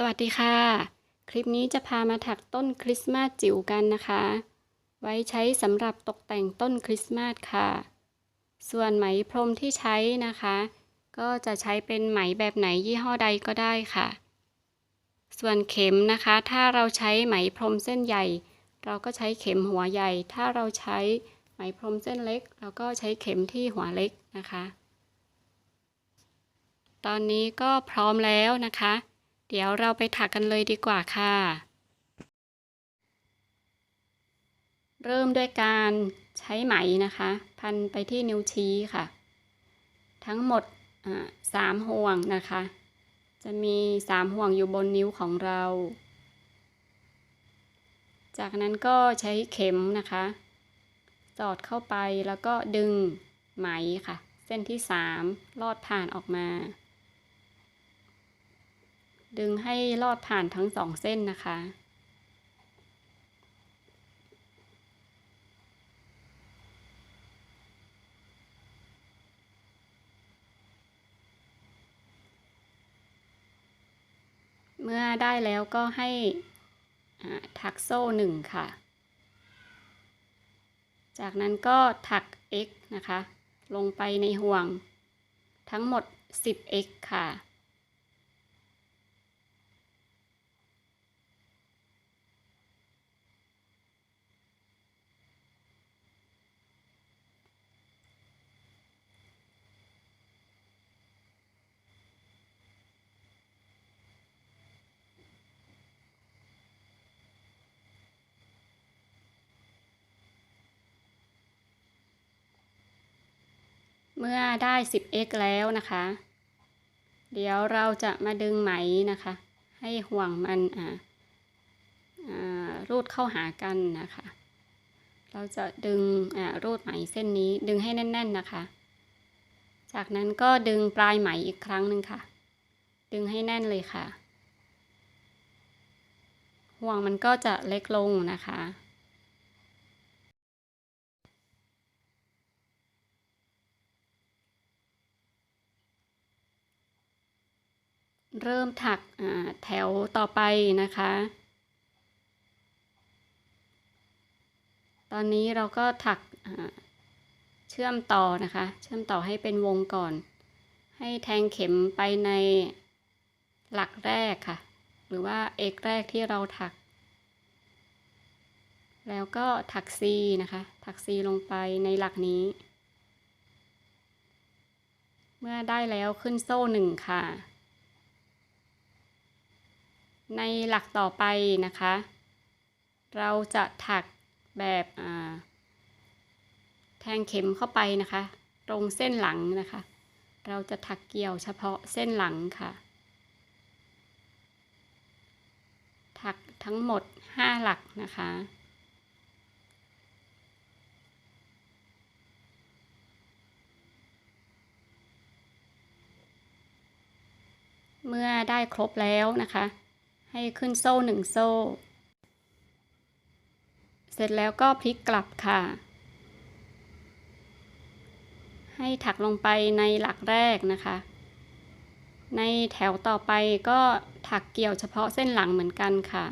สวัสดีค่ะ คลิปนี้จะพามาถักต้นคริสต์มาสจิ๋วกันนะคะ ไว้ใช้สำหรับตกแต่งต้นคริสต์มาสค่ะ ส่วนไหมพรมที่ใช้นะคะ ก็จะใช้เป็นไหมแบบไหนยี่ห้อใดก็ได้ค่ะ ส่วนเข็มนะคะ ถ้าเราใช้ไหมพรมเส้นใหญ่ เราก็ใช้เข็มหัวใหญ่ ถ้าเราใช้ไหมพรมเส้นเล็ก เราก็ใช้เข็มที่หัวเล็กนะคะ ตอนนี้ก็พร้อมแล้วนะคะ เดี๋ยวเราไปถักกันเลยดีกว่าค่ะ เริ่มด้วยการใช้ไหมนะคะ พันไปที่นิ้วชี้ค่ะ ทั้งหมดสามห่วงนะคะ จะมีสามห่วงอยู่บนนิ้วของเรา จากนั้นก็ใช้เข็มนะคะ สอดเข้าไปแล้วก็ดึงไหมค่ะ เส้นที่สามลอดผ่านออกมา ดึงให้ลอดผ่านทั้งสองเส้นนะคะ เมื่อได้แล้วก็ให้ถักโซ่หนึ่งค่ะ จากนั้นก็ถัก x นะคะ ลงไปในห่วงทั้งหมด 10x ค่ะ เมื่อได้ 10x แล้วนะคะ เดี๋ยวเราจะมาดึงไหมนะคะ ให้ห่วงมันอ่ารูดเข้าหากันนะคะ เราจะดึงรูดไหมเส้นนี้ดึงให้แน่น ๆนะคะ จากนั้นก็ดึงปลายไหมอีกครั้งหนึ่งค่ะ ดึงให้แน่นเลยค่ะ ห่วงมันก็จะเล็กลงนะคะ เริ่มถักแถวต่อไปนะคะ ตอนนี้เราก็ถักเชื่อมต่อนะคะ เชื่อมต่อให้เป็นวงก่อน ให้แทงเข็มไปในหลักแรกค่ะ หรือว่าเอกแรกที่เราถัก แล้วก็ถักซีนะคะ ถักซีลงไปในหลักนี้ เมื่อได้แล้วขึ้นโซ่หนึ่งค่ะ ในหลักต่อไปนะคะ เราจะถักแบบแทงเข็มเข้าไปนะคะ ตรงเส้นหลังนะคะ เราจะถักเกี่ยวเฉพาะเส้นหลังค่ะ ถักทั้งหมด 5 หลักนะคะเมื่อได้ครบแล้วนะคะ ให้ขึ้นโซ่หนึ่งโซ่ เสร็จแล้วก็พลิกกลับค่ะ ให้ถักลงไปในหลักแรกนะคะ ในแถวต่อไปก็ถักเกี่ยวเฉพาะเส้นหลังเหมือนกันค่ะ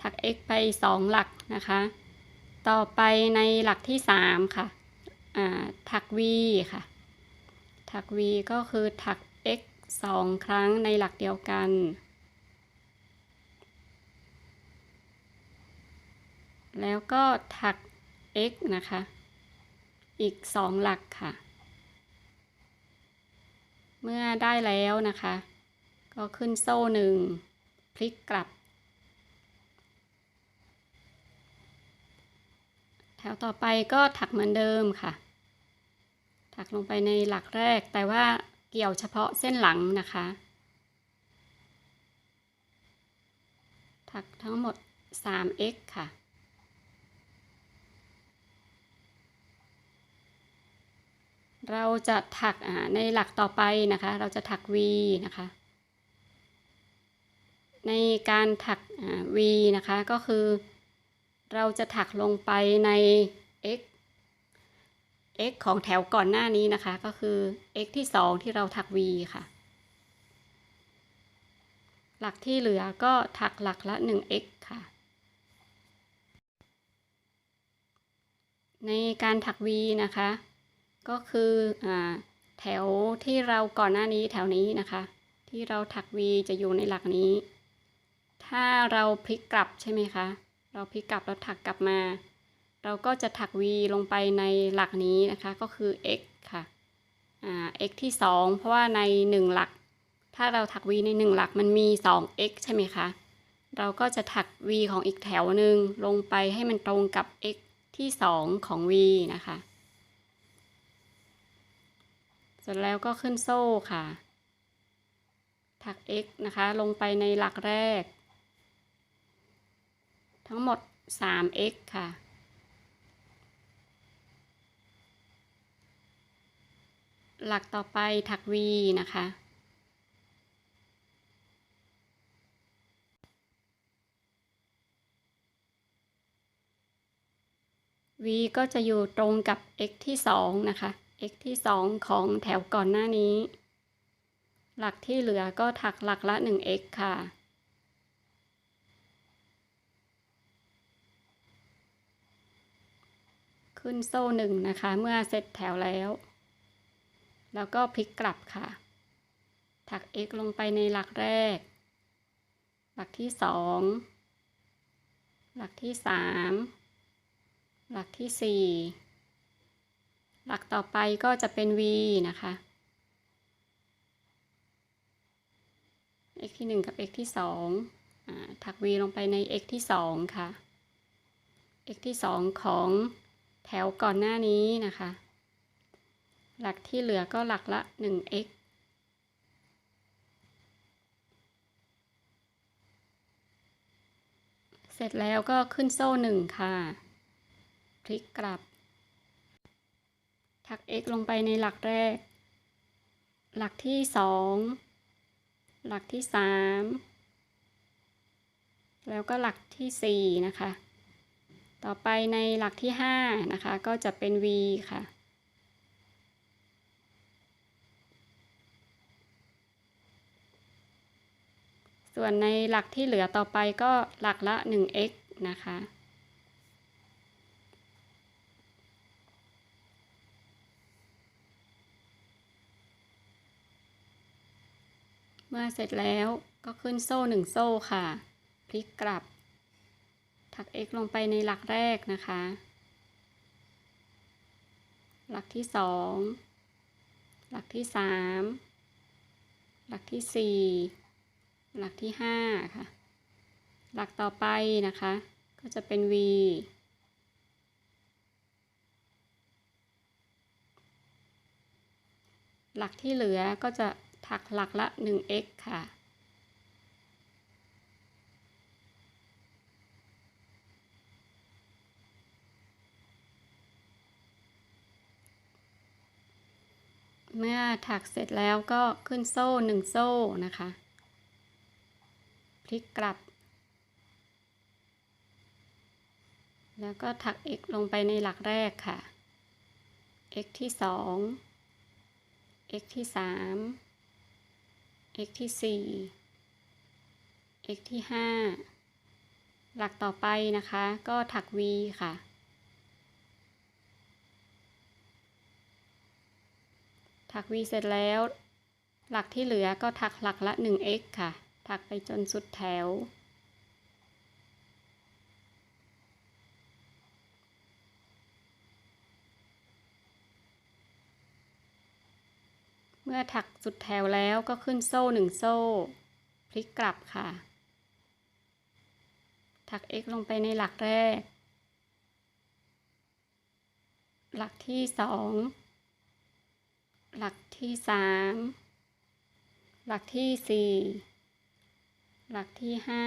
ถัก x ไป 2 หลักนะคะ ต่อไปในหลักที่ 3 ค่ะ ถัก v ค่ะ ถัก v ก็คือถัก x 2ครั้งในหลักเดียวกัน แล้วก็ถัก x นะคะ อีก2หลักค่ะ เมื่อได้แล้วนะคะ ก็ขึ้นโซ่หนึ่งพลิกกลับ แถวต่อไปก็ถักเหมือนเดิมค่ะ ถักลงไปในหลักแรกแต่ว่า เกี่ยวเฉพาะเส้นหลังนะคะ ถักทั้งหมด 3x ค่ะเราจะถักในหลักต่อไปนะคะ เราจะถัก v นะคะ ในการถัก v นะคะก็คือ เราจะถักลงไปใน x x ของแถวก่อนหน้านี้นะคะ ก็คือ x ที่ 2 ที่เราถัก v ค่ะ หลักที่เหลือก็ถักหลักละ 1x ค่ะ ในการถัก V นะคะ ก็คืออแถวที่เราก่อนหน้านี้แถวนี้นะคะ ที่เราถัก V จะอยู่ในหลักนี้ ถ้าเราพลิกกลับใช่ไหมคะ เราพลิกกลับแล้วถักกลับมา เราก็จะถัก V ลงไปในหลักนี้นะคะก็คือ x ค่ะ x ที่ 2 เพราะว่าใน 1 หลัก ถ้าเราถัก v ใน 1 หลักมันมี 2x ใช่ไหมคะ เราก็จะถัก v ของอีกแถวหนึ่งลงไปให้มันตรงกับ x ที่ 2 ของ v นะคะ เสร็จแล้วก็ขึ้นโซ่ค่ะ ถัก x นะคะ ลงไปในหลักแรก ทั้งหมด 3x ค่ะ หลักต่อไปถัก V นะคะ V ก็จะอยู่ตรงกับ x ที่ 2 นะคะ x ที่ 2 ของแถวก่อนหน้านี้ หลักที่เหลือก็ถักหลักละ 1x ค่ะขึ้นโซ่หนึ่งนะคะ เมื่อเสร็จแถวแล้ว แล้วก็พลิกกลับค่ะ ถัก x ลงไปในหลักแรก หลักที่สองหลักที่สามหลักที่สี่หลักต่อไปก็จะเป็น v นะคะ x ที่หนึ่งกับ x ที่สองถัก v ลงไปใน x ที่สองค่ะ x ที่สองของแถวก่อนหน้านี้นะคะ หลักที่เหลือก็หลักละ 1x เสร็จแล้วก็ขึ้นโซ่หนึ่งค่ะ พลิกกลับถัก x ลงไปในหลักแรก หลักที่สองหลักที่สามแล้วก็หลักที่สี่นะคะ ต่อไปในหลักที่ห้านะคะ ก็จะเป็น v ค่ะ ส่วนในหลักที่เหลือต่อไปก็หลักละ 1x นะคะ เมื่อเสร็จแล้วก็ขึ้นโซ่หนึ่งโซ่ค่ะ พลิกกลับ ถัก x ลงไปในหลักแรกนะคะ หลักที่สองหลักที่สามหลักที่สี่ หลักที่ห้าค่ะ หลักต่อไปนะคะ ก็จะเป็น v หลักที่เหลือก็จะถักหลักละ 1x ค่ะ เมื่อถักเสร็จแล้วก็ขึ้นโซ่หนึ่งโซ่นะคะ พลิกกลับ แล้วก็ถัก x ลงไปในหลักแรกค่ะ x ที่สอง x ที่สาม x ที่สี่ x ที่ห้าหลักต่อไปนะคะ ก็ถัก v ค่ะถัก v เสร็จแล้ว หลักที่เหลือก็ถักหลักละ 1x ค่ะ ถักไปจนสุดแถว เมื่อถักสุดแถวแล้วก็ขึ้นโซ่หนึ่งโซ่ พลิกกลับค่ะ ถัก x ลงไปในหลักแรก หลักที่สองหลักที่สามหลักที่สี่ หลักที่ห้า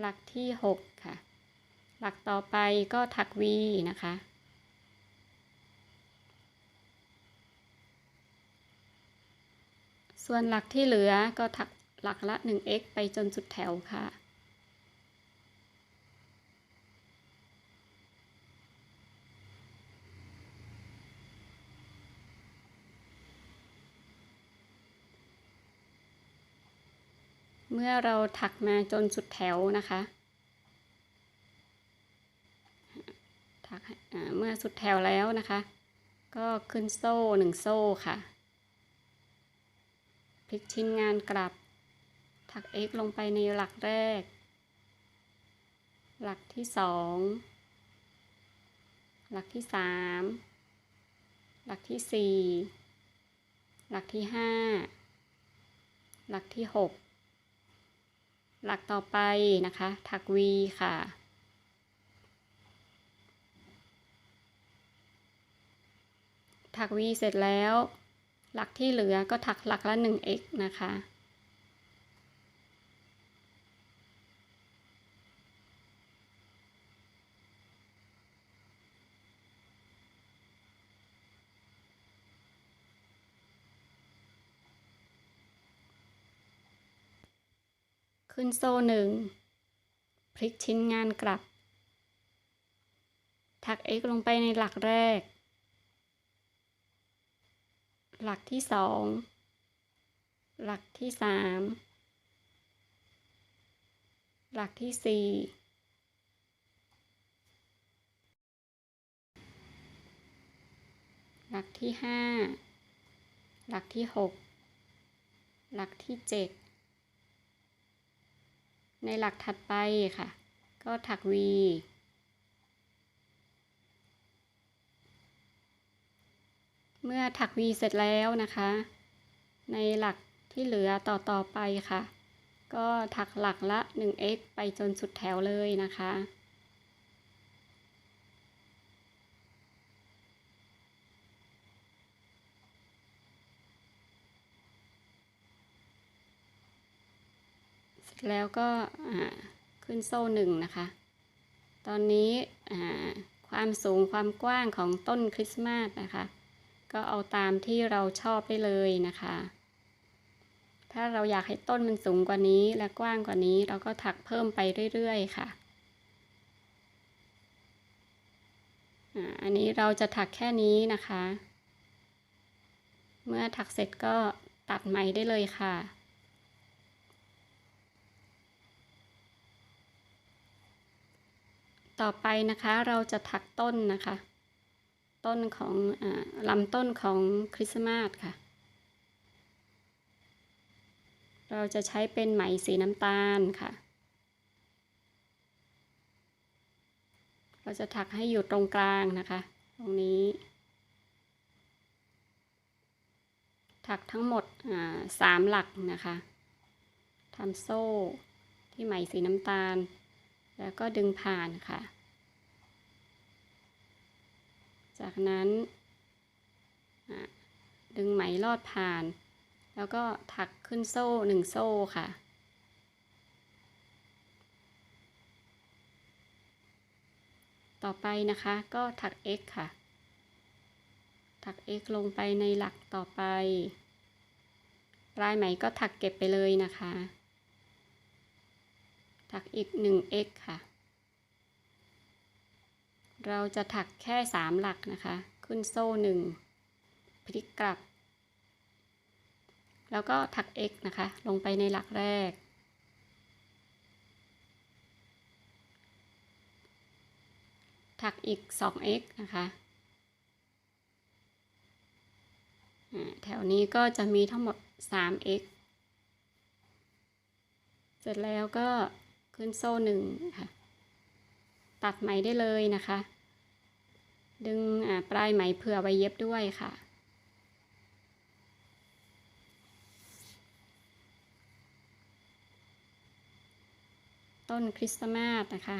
หลักที่หกค่ะ หลักต่อไปก็ถัก v นะคะ ส่วนหลักที่เหลือก็ถักหลักละ 1x ไปจนสุดแถวค่ะ เมื่อเราถักมาจนสุดแถวนะคะ ถักเมื่อสุดแถวแล้วนะคะ ก็ขึ้นโซ่หนึ่งโซ่ค่ะ พลิกชิ้นงานกลับ ถัก x ลงไปในหลักแรก หลักที่สอง หลักที่สาม หลักที่สี่ หลักที่ห้า หลักที่หก หลักต่อไปนะคะ ถัก v ค่ะ ถัก v เสร็จแล้ว หลักที่เหลือก็ถักหลักละ 1x นะคะ ขึ้นโซ่หนึ่งพลิกชิ้นงานกลับ ถัก x ลงไปในหลักแรก หลักที่สองหลักที่สามหลักที่สี่หลักที่ห้าหลักที่หกหลักที่เจ็ด ในหลักถัดไปค่ะ ก็ถัก V เมื่อถัก V เสร็จแล้วนะคะ ในหลักที่เหลือต่อต่อไปค่ะ ก็ถักหลักละ 1x ไปจนสุดแถวเลยนะคะ เสร็จ แล้วก็ขึ้นโซ่หนึ่งนะคะ ตอนนี้ความสูงความกว้างของต้นคริสต์มาสนะคะ ก็เอาตามที่เราชอบได้เลยนะคะ ถ้าเราอยากให้ต้นมันสูงกว่านี้และกว้างกว่านี้เราก็ถักเพิ่มไปเรื่อยๆค่ะอันนี้เราจะถักแค่นี้นะคะ เมื่อถักเสร็จก็ตัดไหมได้เลยค่ะ ต่อไปนะคะเราจะถักต้นนะคะ ต้นของอลำต้นของคริสต์มาสค่ะ เราจะใช้เป็นไหมสีน้ำตาลค่ะ เราจะถักให้อยู่ตรงกลางนะคะ ตรงนี้ ถักทั้งหมดสามหลักนะคะทำโซ่ที่ไหมสีน้ำตาล แล้วก็ดึงผ่านค่ะ จากนั้นดึงไหมลอดผ่าน แล้วก็ถักขึ้นโซ่หนึ่งโซ่ค่ะ ต่อไปนะคะก็ถัก x ค่ะ ถัก x ลงไปในหลักต่อไป ปลายไหมก็ถักเก็บไปเลยนะคะ ถักอีก 1x ค่ะ เราจะถักแค่ 3 หลักนะคะ ขึ้นโซ่ 1 พลิกกลับ แล้วก็ถัก x นะคะ ลงไปในหลักแรก ถักอีก 2x นะคะแถวนี้ก็จะมีทั้งหมด 3x เสร็จแล้วก็ ขึ้นโซ่หนึ่งค่ะ ตัดไหมได้เลยนะคะ ดึงปลายไหมเผื่อไว้เย็บด้วยค่ะต้นคริสต์มาสนะคะ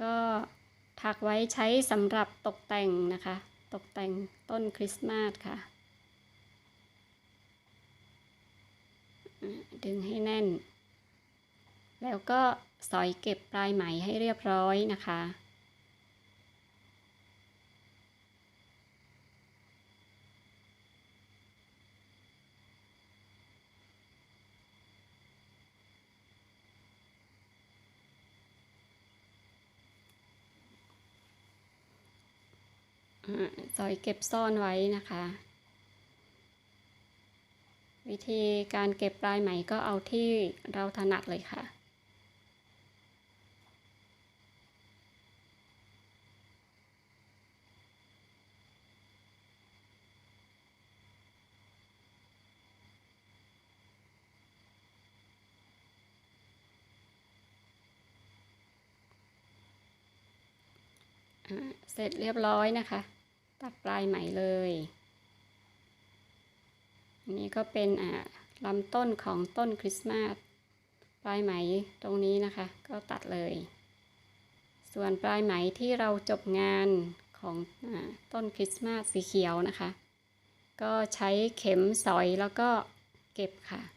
ก็ถักไว้ใช้สำหรับตกแต่งนะคะ ตกแต่งต้นคริสต์มาสค่ะ ดึงให้แน่น แล้วก็สอยเก็บปลายไหมให้เรียบร้อยนะคะ สอยเก็บซ่อนไว้นะคะ วิธีการเก็บปลายไหมก็เอาที่เราถนัดเลยค่ะ เสร็จเรียบร้อยนะคะ ตัดปลายไหมเลย อันนี้ก็เป็นอ่าลำต้นของต้นคริสต์มาสปลายไหมตรงนี้นะคะ ก็ตัดเลย ส่วนปลายไหมที่เราจบงานของอาต้นคริสต์มาสสีเขียวนะคะ ก็ใช้เข็มสอยแล้วก็เก็บค่ะ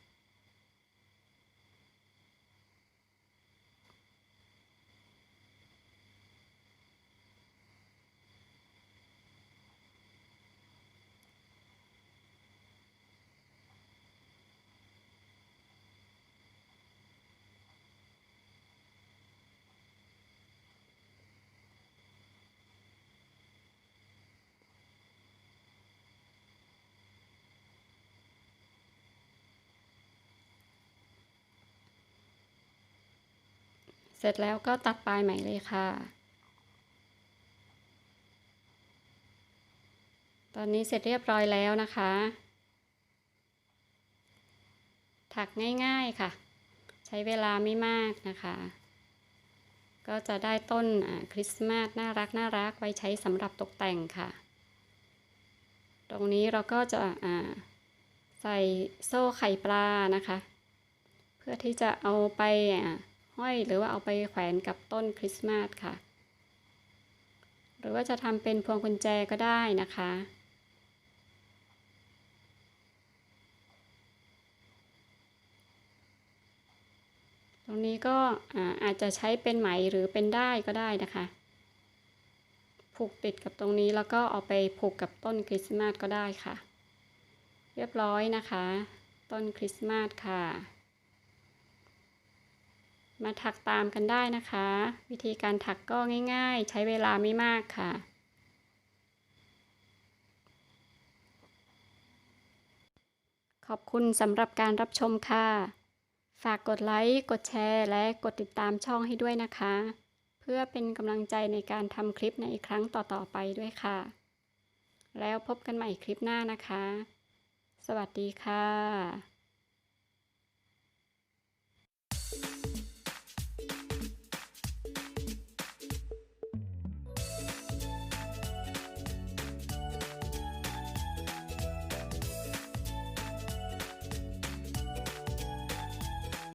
เสร็จแล้วก็ตัดปลายไหมเลยค่ะ ตอนนี้เสร็จเรียบร้อยแล้วนะคะ ถักง่ายๆค่ะ ใช้เวลาไม่มากนะคะ ก็จะได้ต้นคริสต์มาสน่ารักน่ารักไว้ใช้สำหรับตกแต่งค่ะ ตรงนี้เราก็จะใส่โซ่ไข่ปลานะคะ เพื่อที่จะเอาไป ห้อยหรือว่าเอาไปแขวนกับต้นคริสต์มาสค่ะ หรือว่าจะทำเป็นพวงกุญแจก็ได้นะคะตรงนี้ก็อาจจะใช้เป็นไหมหรือเป็นได้ก็ได้นะคะ ผูกติดกับตรงนี้แล้วก็เอาไปผูกกับต้นคริสต์มาสก็ได้ค่ะ เรียบร้อยนะคะ ต้นคริสต์มาสค่ะ มาถักตามกันได้นะคะ วิธีการถักก็ง่าย ๆ ใช้เวลาไม่มากค่ะ ขอบคุณสำหรับการรับชมค่ะ ฝากกดไลค์ กดแชร์ และกดติดตามช่องให้ด้วยนะคะ เพื่อเป็นกำลังใจในการทำคลิปในครั้งต่อๆไปด้วยค่ะ แล้วพบกันใหม่คลิปหน้านะคะ สวัสดีค่ะ